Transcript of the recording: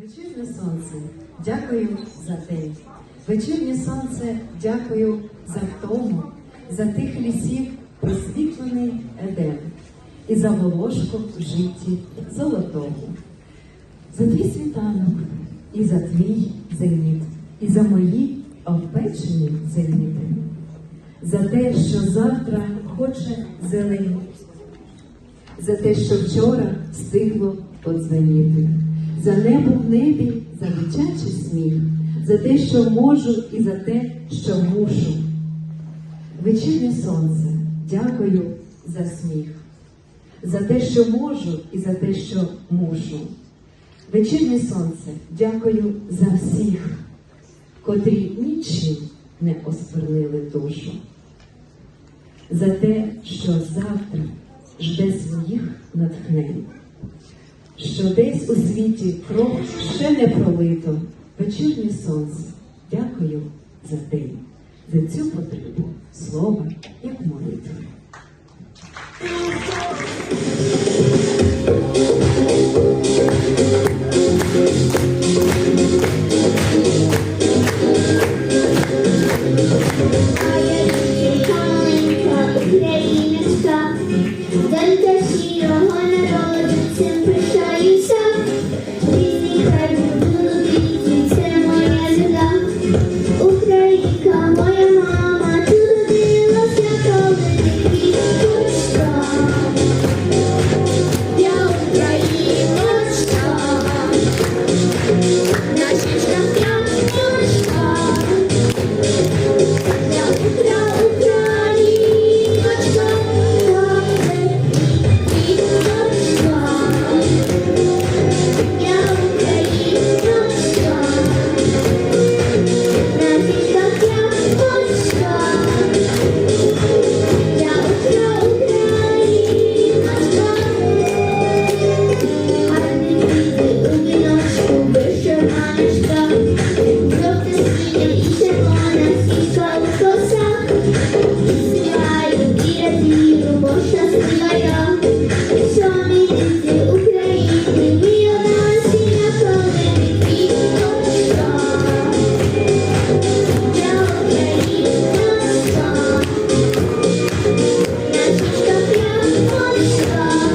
Вечірнє сонце, дякую за день. Вечірнє сонце, дякую за втому, за тих лісів просвітлений едем і за волошку в житті золотому. За твій світанок і за твій зеніт, і за мої обпечені зеніти, за те, що завтра хоче зеленіть, за те, що вчора встигло подзвеніти, за небо в небі, за дитячий сміх, за те, що можу, і за те, що мушу. Вечірнє сонце, дякую за сміх, за те, що можу, і за те, що мушу. Вечірнє сонце, дякую за всіх, котрі нічим не осквернили душу за те, що завтра жде своїх натхнень, що десь у світі кров ще не пролито. Вечірнє сонце, дякую за день, за цю потребу слова як молитва. Deus.